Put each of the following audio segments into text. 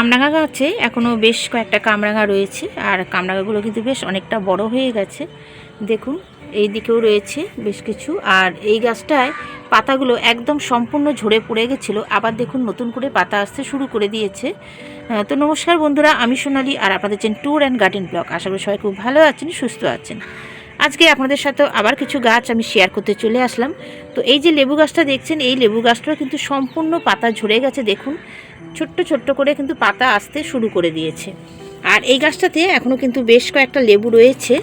কামরাঙা গাছে এখনও বেশ কয়েকটা কামরাঙা রয়েছে, আর কামরাঙাগুলো কিন্তু বেশ অনেকটা বড় হয়ে গেছে। দেখুন, এই দিকেও রয়েছে বেশ কিছু, আর এই গাছটায় পাতাগুলো একদম সম্পূর্ণ ঝরে পড়ে গেছিল। আবার দেখুন, নতুন করে পাতা আসতে শুরু করে দিয়েছে। তো নমস্কার বন্ধুরা, আমি সোনালি, আর আপনাদের চেন ট্যুর অ্যান্ড গার্ডেন ব্লগ। আশা করি সবাই খুব ভালো আছেন, সুস্থ আছেন। আজকে আপনাদের সাথে আবার কিছু গাছ আমি শেয়ার করতে চলে আসলাম। তো এই যে লেবু গাছটা দেখছেন, এই লেবু গাছটাও কিন্তু সম্পূর্ণ পাতা ঝরে গেছে, দেখুন। ছোট্ট ছোট্ট করে কিন্তু পাতা আসতে শুরু করে দিয়েছে। আর এই গাছটাতে এখনও কিন্তু বেশ কয়েকটা লেবু রয়েছে।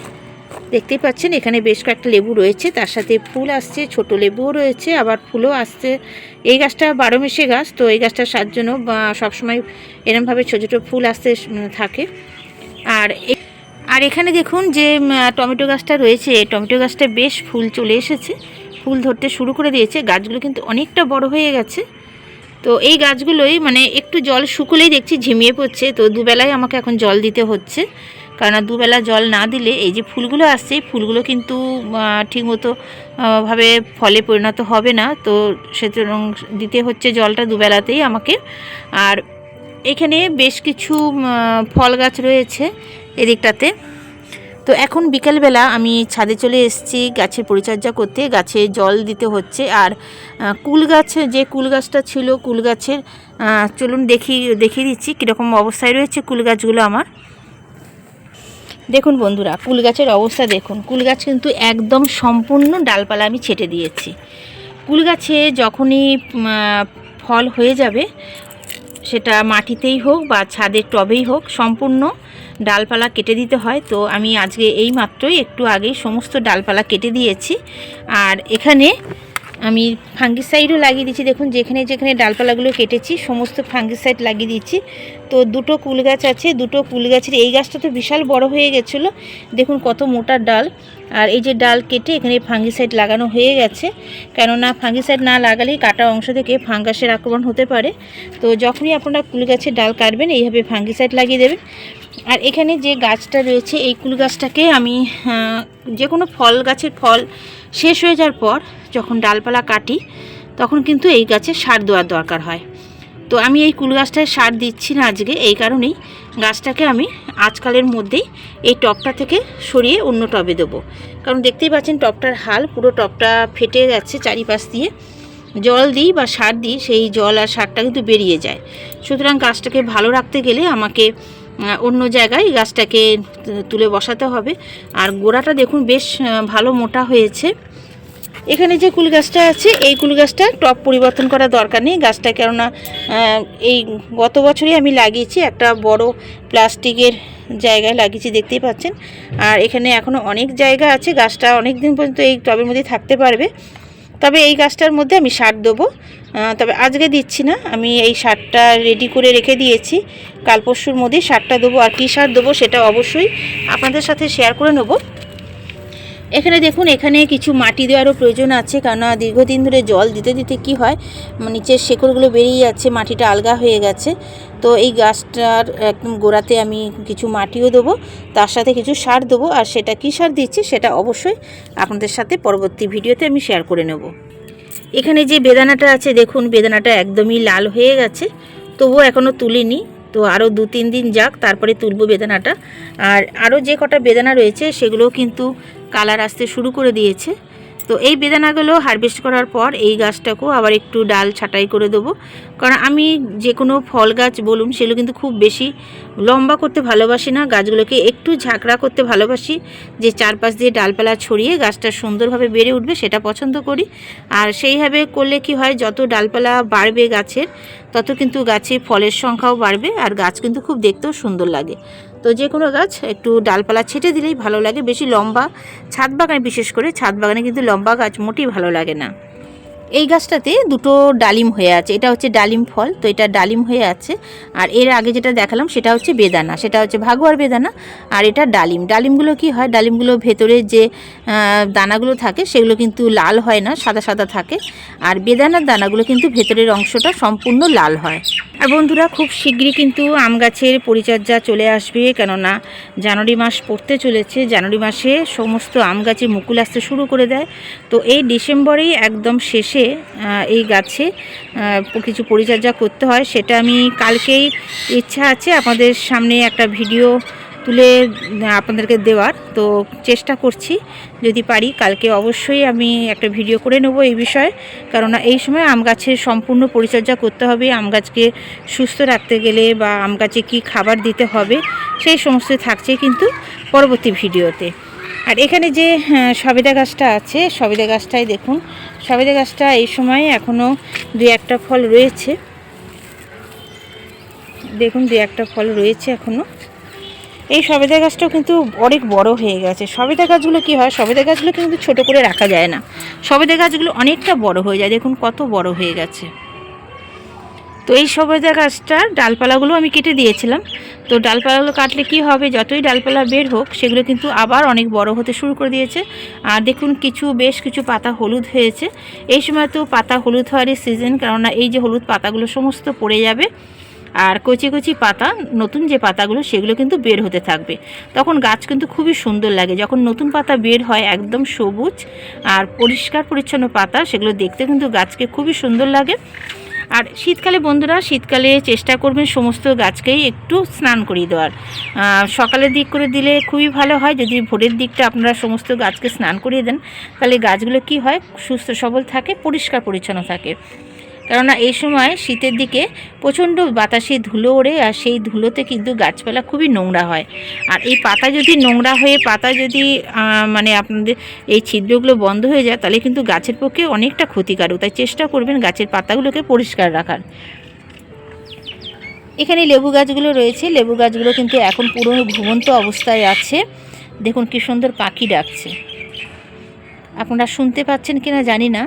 দেখতেই পাচ্ছেন, এখানে বেশ কয়েকটা লেবু রয়েছে। তার সাথে ফুল আসছে, ছোট লেবুও রয়েছে, আবার ফুলও আসছে। এই গাছটা বারো মেশে গাছ, তো এই গাছটা সার জন্য সবসময় এরমভাবে ছোটো ছোটো ফুল আসতে থাকে। আর আর এখানে দেখুন যে টমেটো গাছটা রয়েছে। টমেটো গাছটা বেশ ফুল চলে এসেছে। ফুল ধরতে শুরু করে দিয়েছে। গাছগুলো কিন্তু অনেকটা বড় হয়ে গেছে। তো এই গাছগুলোই মানে একটু জল শুকলেই দেখছি ঝিমিয়ে পড়ছে। তো দুবেলায় আমাকে এখন জল দিতে হচ্ছে। কারণ দুবেলা জল না দিলে এই যে ফুলগুলো আসছে, এই ফুলগুলো কিন্তু ঠিকমতো ভাবে ফলে পরিণত হবে না। তো সুতরাং দিতে হচ্ছে জলটা দুবেলাতেই আমাকে। আর এখানে বেশ কিছু ফল গাছ রয়েছে এদিকটাতে। তো এখন বিকেলবেলা আমি ছাদে চলে এসেছি গাছের পরিচর্যা করতে। গাছে জল দিতে হচ্ছে আর কুল গাছে, যে কুল গাছটা ছিল কুল গাছের চলুন দেখি, দেখিয়ে দিচ্ছি কীরকম অবস্থায় রয়েছে কুল গাছগুলো আমার। দেখুন বন্ধুরা, কুল গাছের অবস্থা দেখুন। কুল গাছ কিন্তু একদম সম্পূর্ণ ডালপালা আমি ছেটে দিয়েছি। কুল গাছে যখনই ফল হয়ে যাবে সেটা মাটিতেই হোক বা ছাদের টবেই হোক, সম্পূর্ণ ডালপালা কেটে দিতে হয়। তো আমি আজকে এই মাত্রই একটু আগেই সমস্ত ডালপালা কেটে দিয়েছি। আর এখানে আমি ফাঙ্গিসাইডও লাগিয়ে দিচ্ছি দেখুন, যেখানে যেখানে ডালপালাগুলো কেটেছি, সমস্ত ফাঙ্গিসাইড লাগিয়ে দিচ্ছি তো দুটো কুল গাছ আছে, দুটো কুল গাছের এই গাছটা তো বিশাল বড় হয়ে গেছিল। দেখুন, কত মোটা ডাল। আর এই যে ডাল কেটে এখানে ফাঙ্গিসাইড লাগানো হয়ে গেছে, কেননা ফাঙ্গিসাইড না লাগালেই কাটা অংশ থেকে ফাঙ্গাসের আক্রমণ হতে পারে। তো যখনই আপনারা কুল গাছের ডাল কাটবেন, এইভাবে ফাঙ্গিসাইড লাগিয়ে দেবেন। আর এখানে যে গাছটা রয়েছে, এই কুল গাছটাকে আমি যে কোনো ফল, গাছের ফল শেষ হয়ে যাওয়ার পর যখন ডালপালা কাটি, তখন কিন্তু এই গাছে সার দেওয়ার দরকার হয়। তো আমি এই কুল গাছটায় সার দিচ্ছি না আজকে, এই কারণেই গাছটাকে আমি আজকালের মধ্যেই এই টবটা থেকে সরিয়ে অন্য টবে দেবো। কারণ দেখতেই পাচ্ছেন টবটার হাল, পুরো টবটা ফেটে যাচ্ছে চারিপাশ দিয়ে। জল দিই বা সার দিই, সেই জল আর সারটা কিন্তু বেরিয়ে যায়। সুতরাং গাছটাকে ভালো রাখতে গেলে আমাকে অন্য জায়গায় গাছটাকে তুলে বসাতে হবে। আর গোড়াটা দেখুন বেশ ভালো মোটা হয়েছে। এখানে যে কুল গাছটা আছে, এই কুল গাছটা টপ পরিবর্তন করার দরকার নেই। গাছটা কেননা এই গত বছরই আমি লাগিয়েছি, একটা বড় প্লাস্টিকের জায়গায় লাগিয়েছি, দেখতেই পাচ্ছেন। আর এখানে এখনও অনেক জায়গা আছে, গাছটা অনেক দিন পর্যন্ত এই টবের মধ্যে থাকতে পারবে। তবে এই গাছটার মধ্যে আমি সার দেবো। তবে আজকে দিচ্ছি না, আমি এই সারটা রেডি করে রেখে দিয়েছি। কাল পরশুর মধ্যেই সারটা দেবো। আর কী সার দেবো সেটা অবশ্যই আপনাদের সাথে শেয়ার করে নেব। এখানে দেখুন, এখানে কিছু মাটি দেওয়ারও প্রয়োজন আছে, কেননা দীর্ঘদিন ধরে জল দিতে দিতে কি হয় নিচের শেকড়গুলো বেরিয়ে যাচ্ছে, মাটিটা আলগা হয়ে গেছে। তো এই গাছটার একদম গোড়াতে আমি কিছু মাটিও দেবো, তার সাথে কিছু সার দেবো, আর সেটা কী সার দিচ্ছি সেটা অবশ্যই আপনাদের সাথে পরবর্তী ভিডিওতে আমি শেয়ার করে নেব। এখানে যে বেদানাটা আছে, দেখুন, বেদানাটা একদমই লাল হয়ে গেছে, তবুও এখনও তুলিনি। তো আরও দু, তিন দিন যাক, তারপরে তুলব বেদানাটা। আর আরও যে কটা বেদানা রয়েছে সেগুলো কিন্তু কালার আসতে শুরু করে দিয়েছে। তো এই বেদানাগুলো হারভেস্ট করার পর এই গাছটাকেও আবার একটু ডাল ছাঁটাই করে দেবো। কারণ আমি যে কোনো ফল গাছ বলুন, সেগুলো কিন্তু খুব বেশি লম্বা করতে ভালোবাসি না। গাছগুলোকে একটু ঝাঁকড়া করতে ভালোবাসি। যে চারপাশ দিয়ে ডালপালা ছড়িয়ে গাছটা সুন্দরভাবে বেড়ে উঠবে, সেটা পছন্দ করি। আর সেইভাবে করলে কি হয়, যত ডালপালা বাড়বে গাছের, তত কিন্তু গাছে ফলের সংখ্যাও বাড়বে। আর গাছ কিন্তু খুব দেখতেও সুন্দর লাগে। তো যে কোনো গাছ একটু ডালপালা ছেটে দিলেই ভালো লাগে। বেশি লম্বা ছাদ বাগানে, বিশেষ করে ছাদ বাগানে কিন্তু লম্বা গাছ মোটেই ভালো লাগে না। এই গাছটাতে দুটো ডালিম হয়ে আছে। এটা হচ্ছে ডালিম ফল, তো এটা ডালিম হয়ে আছে। আর এর আগে যেটা দেখালাম, সেটা হচ্ছে বেদানা। সেটা হচ্ছে ভাগুয়ার বেদানা, আর এটা ডালিম। ডালিমগুলো কি হয়? ডালিমগুলো ভেতরে যে দানাগুলো থাকে, সেগুলো কিন্তু লাল হয় না, সাদা সাদা থাকে। আর বেদানার দানাগুলো কিন্তু ভেতরের অংশটা সম্পূর্ণ লাল হয়। আর বন্ধুরা, খুব শীঘ্রই কিন্তু আম গাছের পরিচর্যা চলে আসবে, কেননা জানুয়ারি মাস পড়তে চলেছে। জানুয়ারি মাসে সমস্ত আম গাছে মুকুল আসতে শুরু করে দেয়। তো এই ডিসেম্বরেই একদম শেষে বসে এই গাছে কিছু পরিচর্যা করতে হয়, সেটা আমি কালকেই ইচ্ছা আছে আপনাদের সামনে একটা ভিডিও তুলে আপনাদেরকে দেওয়ার। তো চেষ্টা করছি, যদি পারি কালকে অবশ্যই আমি একটা ভিডিও করে নেব এই বিষয়ে। কেননা এই সময় আম গাছের সম্পূর্ণ পরিচর্যা করতে হবে, আম গাছকে সুস্থ রাখতে গেলে বা আম গাছে কী খাবার দিতে হবে, সেই সমস্ত থাকছে কিন্তু পরবর্তী ভিডিওতে। আর এখানে যে হ্যাঁ, সবেদা গাছটা আছে সবেদা গাছটাই দেখুন। সবেদা গাছটা এই সময় এখনও দু একটা ফল রয়েছে। দেখুন দু একটা ফল রয়েছে এখনও এই সবেদা গাছটাও কিন্তু অনেক বড় হয়ে গেছে। সবেদা গাছগুলো কি হয়? সবেদা গাছগুলো কিন্তু ছোট করে রাখা যায় না। সবেদা গাছগুলো অনেকটা বড় হয়ে যায়। দেখুন কত বড় হয়ে গেছে। তো এই সবেদা গাছটার ডালপালাগুলো আমি কেটে দিয়েছিলাম। তো ডালপালাগুলো কাটলে কি হবে? যতই ডালপালা বের হোক, সেগুলো কিন্তু আবার অনেক বড় হতে শুরু করে দিয়েছে। আর দেখুন, কিছু বেশ কিছু পাতা হলুদ হয়েছে। এই সময় তো পাতা হলুদ হওয়ারই সিজন কেননা এই যে হলুদ পাতাগুলো সমস্ত পড়ে যাবে। আর কচি কচি পাতা, নতুন যে পাতাগুলো, সেগুলো কিন্তু বের হতে থাকবে। তখন গাছ কিন্তু খুবই সুন্দর লাগে। যখন নতুন পাতা বের হয়, একদম সবুজ আর পরিষ্কার পরিচ্ছন্ন পাতা, সেগুলো দেখতে কিন্তু গাছকে খুবই সুন্দর লাগে। আর শীতকালে বন্ধুরা, শীতকালে চেষ্টা করবেন সমস্ত গাছকেই একটু স্নান করিয়ে দেওয়ার। সকালের দিক করে দিলে খুবই ভালো হয়। যদি ভোরের দিকটা আপনারা সমস্ত গাছকে স্নান করিয়ে দেন, তাহলে গাছগুলো কি হয়? সুস্থ সবল থাকে, পরিষ্কার পরিচ্ছন্ন থাকে। কেননা এই সময় শীতের দিকে প্রচণ্ড বাতাসে ধুলো ওড়ে আর সেই ধুলোতে কিন্তু গাছপালা খুবই নোংরা হয়। আর এই পাতা যদি নোংরা হয়ে, পাতা যদি মানে আপনাদের এই ছিদ্রগুলো বন্ধ হয়ে যায়, তাহলে কিন্তু গাছের পক্ষে অনেকটা ক্ষতিকারক। তাই চেষ্টা করবেন গাছের পাতাগুলোকে পরিষ্কার রাখার। এখানে লেবু গাছগুলো রয়েছে। লেবু গাছগুলো কিন্তু এখন পুরো ঘুমন্ত অবস্থায় আছে। দেখুন কি সুন্দর পাখি ডাকছে। আপনারা শুনতে পাচ্ছেন কিনা জানি না।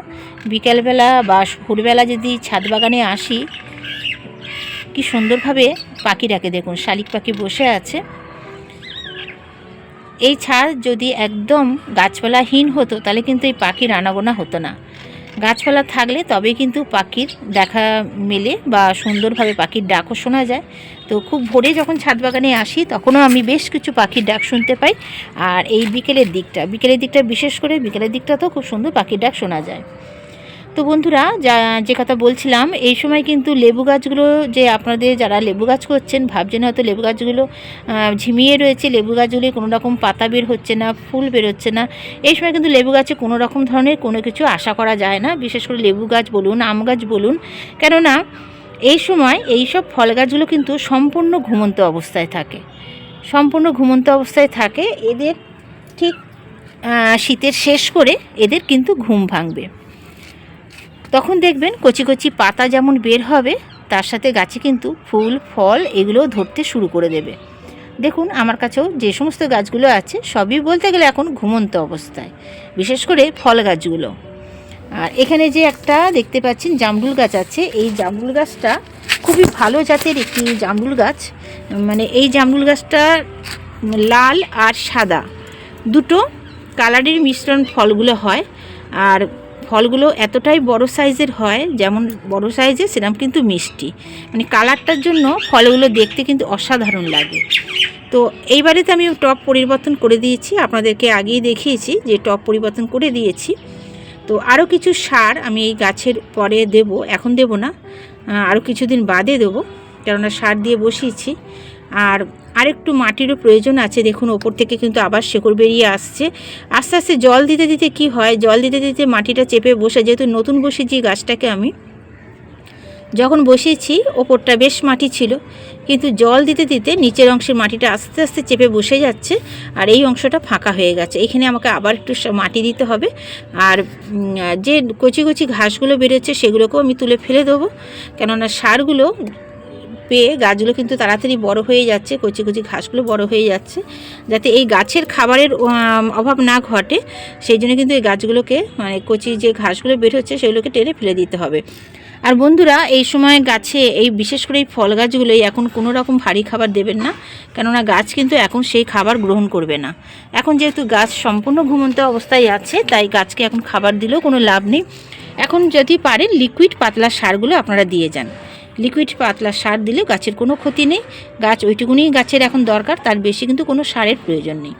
বিকালবেলা বা ভোরবেলা যদি ছাদ বাগানে আসি, কি সুন্দরভাবে পাখি ডাকে দেখুন, শালিক পাখি বসে আছে। এই ছাদ যদি একদম গাছপালাহীন হতো, তাহলে কিন্তু এই পাখির আনাগোনা হতো না। গাছপালা থাকলে তবে কিন্তু পাখির দেখা মেলে বা সুন্দরভাবে পাখির ডাকও শোনা যায়। তো খুব ভোরে যখন ছাদ বাগানে আসি, তখনও আমি বেশ কিছু পাখির ডাক শুনতে পাই। আর এই বিকেলের দিকটা বিকেলের দিকটা বিশেষ করে, বিকেলের দিকটা তো খুব সুন্দর পাখির ডাক শোনা যায়। তো বন্ধুরা, যা, যে কথা বলছিলাম, এই সময় কিন্তু লেবু গাছগুলো যে আপনাদের যারা লেবু গাছ করছেন, ভাবছেন হয়তো লেবু গাছগুলো ঝিমিয়ে রয়েছে, লেবু গাছগুলি কোনো রকম পাতা বের হচ্ছে না, ফুল বেরোচ্ছে না। এই সময় কিন্তু লেবু গাছে কোনো রকম ধরনের কোনো কিছু আশা করা যায় না। বিশেষ করে লেবু গাছ বলুন, আম গাছ বলুন। কেননা এই সময় এই সব ফল গাছগুলো কিন্তু সম্পূর্ণ ঘুমন্ত অবস্থায় থাকে। সম্পূর্ণ ঘুমন্ত অবস্থায় থাকে, এদের ঠিক শীতের শেষ করে এদের কিন্তু ঘুম ভাঙবে। তখন দেখবেন কচি কচি পাতা যেমন বের হবে, তার সাথে গাছে কিন্তু ফুল, ফল এগুলোও ধরতে শুরু করে দেবে। দেখুন, আমার কাছেও যে সমস্ত গাছগুলো আছে, সবই বলতে গেলে এখন ঘুমন্ত অবস্থায়, বিশেষ করে ফল গাছগুলো। আর এখানে যে একটা দেখতে পাচ্ছেন জামরুল গাছ আছে, এই জামরুল গাছটা খুবই ভালো জাতের একটি জামরুল গাছ। মানে এই জামরুল গাছটা লাল আর সাদা। দুটো কালারের মিশ্রণ ফলগুলো হয়, আর ফলগুলো এতটাই বড় সাইজের হয়, যেমন বড় সাইজের সেরকম কিন্তু মিষ্টি। মানে কালারটার জন্য ফলগুলো দেখতে কিন্তু অসাধারণ লাগে। তো এইবারে তো আমি টপ পরিবর্তন করে দিয়েছি, আপনাদেরকে আগেই দেখিয়েছি যে টপ পরিবর্তন করে দিয়েছি। তো আরও কিছু সার আমি এই গাছের পরে দেব, এখন দেব না আরও কিছুদিন বাদে দেবো, কেননা সার দিয়ে বসিয়েছি। আর আরেকটু মাটিরও প্রয়োজন আছে, দেখুন ওপর থেকে কিন্তু আবার শেকড় বেরিয়ে আসছে। আস্তে আস্তে জল দিতে দিতে কি হয়, জল দিতে দিতে মাটিটা চেপে বসে, যেহেতু নতুন বসেছি গাছটাকে আমি, যখন বসিয়েছি ওপরটা বেশ মাটি ছিল কিন্তু জল দিতে দিতে নিচের অংশের মাটিটা আস্তে আস্তে চেপে বসে যাচ্ছে আর এই অংশটা ফাঁকা হয়ে গেছে। এখানে আমাকে আবার একটু মাটি দিতে হবে। আর যে কচি কচি ঘাসগুলো বেরোচ্ছে সেগুলোকেও আমি তুলে ফেলে দেবো। কেননা সারগুলো পেয়ে গাছগুলো কিন্তু তাড়াতাড়ি বড় হয়ে যাচ্ছে, কচি কচি ঘাসগুলো বড় হয়ে যাচ্ছে, যাতে এই গাছের খাবারের অভাব না ঘটে। সেই জন্য কিন্তু এই গাছগুলোকে মানে কচি যে ঘাসগুলো বের হচ্ছে সেগুলোকে টেনে ফেলে দিতে হবে। আর বন্ধুরা, এই সময় গাছে এই বিশেষ করে এই ফল গাছগুলোই এখন কোনো রকম ভারী খাবার দেবেন না, কেননা গাছ কিন্তু এখন সেই খাবার গ্রহণ করবে না। এখন যেহেতু গাছ সম্পূর্ণ ঘুমন্ত অবস্থায় আছে, তাই গাছকে এখন খাবার দিলেও কোনো লাভ নেই। এখন যদি পারেন লিকুইড পাতলা সারগুলো আপনারা দিয়ে যান। লিকুইড পাতলা সার দিলে গাছের কোনো ক্ষতি নেই। গাছ ওইটুকুনি গাছের এখন দরকার, তার বেশি কিন্তু কোনো সারের প্রয়োজন নেই।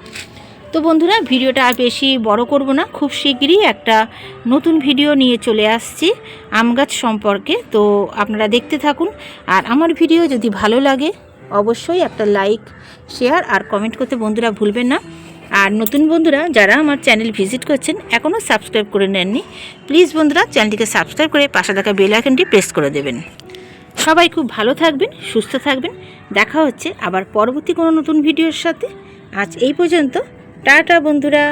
তো বন্ধুরা, ভিডিওটা আর বেশি বড় করব না। খুব শীঘ্রই একটা নতুন ভিডিও নিয়ে চলে আসছি আম গাছ সম্পর্কে। তো আপনারা দেখতে থাকুন। আর আমার ভিডিও যদি ভালো লাগে, অবশ্যই একটা লাইক, শেয়ার আর কমেন্ট করতে বন্ধুরা ভুলবেন না। আর নতুন বন্ধুরা, যারা আমার চ্যানেল ভিজিট করছেন এখনও সাবস্ক্রাইব করে নেননি, প্লিজ বন্ধুরা, চ্যানেলটিকে সাবস্ক্রাইব করে পাশে থাকা বেল আইকনটি প্রেস করে দেবেন। সবাই খুব ভালো থাকবেন, সুস্থ থাকবেন। দেখা হচ্ছে আবার পরবর্তী কোনো নতুন ভিডিওর সাথে। আজ এই পর্যন্ত। টাটা বন্ধুরা।